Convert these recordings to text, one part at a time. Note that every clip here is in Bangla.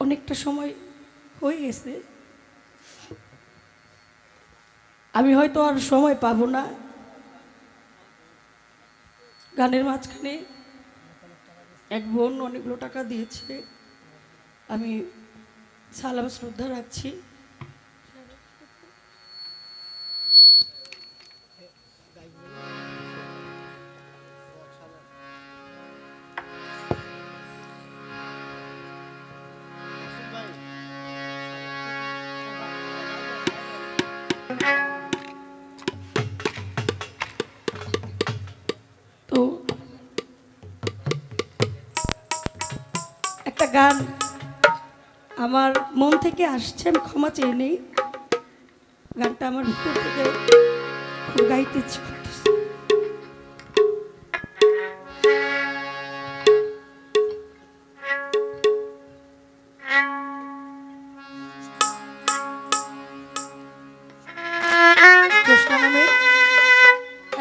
অনেকটা সময় হয়ে গেছে। আমি হয়তো আর সময় পাবো না। গানের মাঝখানে এক বোন অনেকগুলো টাকা দিয়েছে। আমি সালাম শ্রদ্ধা রাখছি। গান আমার মন থেকে আসছে, আমি ক্ষমা চেয়ে নেই। গানটা আমার ভিতর থেকে খুব গাইতে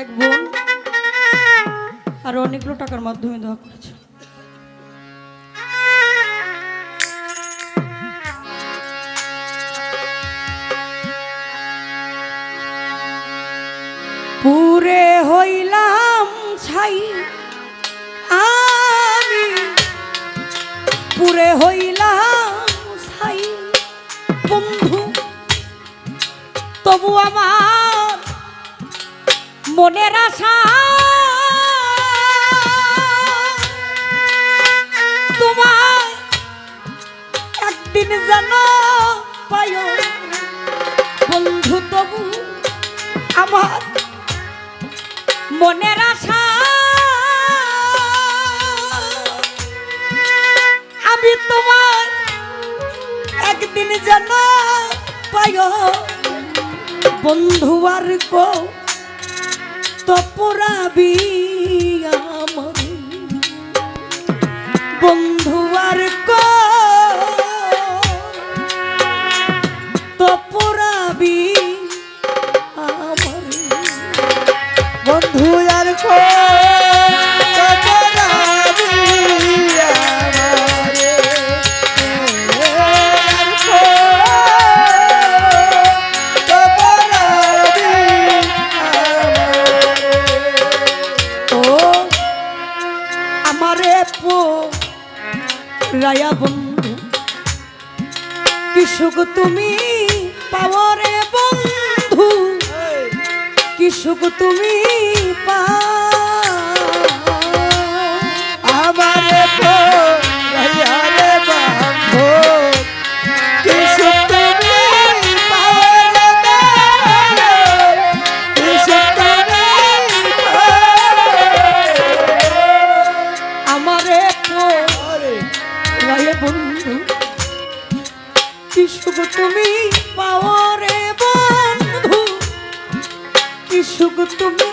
এক বোন আরও অনেকগুলো টাকার মাধ্যমে দেওয়া করেছে। হইলাম ছাই বন্ধু। তবু আমার মনের আশা। তোমার একদিন যেন পায় বন্ধু, তবু আমার মনের আশা। যেন পায় বন্ধু আর কো তপরাবি আমার। বন্ধু আর কো তপরাবি আমার। বন্ধু কি সুখ তুমি পাওয়ারে বন্ধু। কি সুখ তুমি পা আমারে পরাইয়ারে সুখ তুমি পাওয়ারে বন্ধু কি সুখ তুমি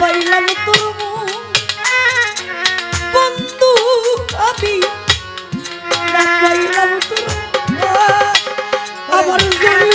পাইলাম তোর বন্ধু আমি পাইলাম তোর আমার হ্যাঁ।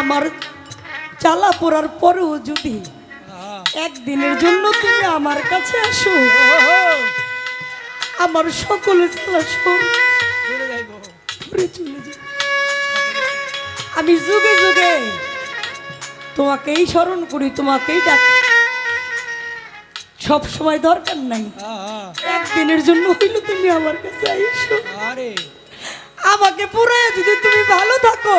আমার চালা পড়ার পরেও যদি একদিনের জন্য তুমি আমার কাছে আসো আমার সকলে আমি যুগে যুগে তোমাকেই স্মরণ করি তোমাকেই ডাকি। সব সময় দরকার নাই। একদিনের জন্য হইল তুমি আমার কাছে আইসো। আমাকে পুরো যদি তুমি ভালো থাকো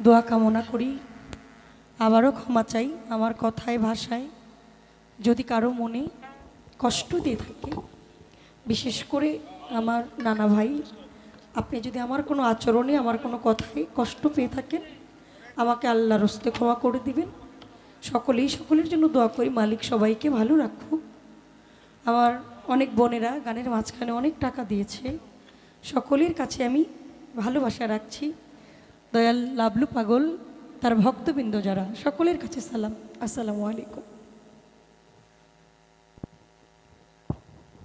দোয়া কামনা করি। আবারও ক্ষমা চাই আমার কথায়, ভাষায়। যদি কারও মনে কষ্ট দিয়ে থাকে, বিশেষ করে আমার নানা ভাই, আপনি যদি আমার কোনো আচরণে, আমার কোনো কথায় কষ্ট পেয়ে থাকেন, আমাকে আল্লাহর হস্তে ক্ষমা করে দিবেন। সকলেই সকলের জন্য দোয়া করি, মালিক সবাইকে ভালো রাখুক। আমার অনেক বোনেরা গানের মাঝখানে অনেক টাকা দিয়েছে। সকলের কাছে আমি ভালোবাসা রাখছি। দয়াল লাবলু পাগল তার ভক্তবৃন্দ যারা সকলের কাছে সালাম। আসসালামু আলাইকুম।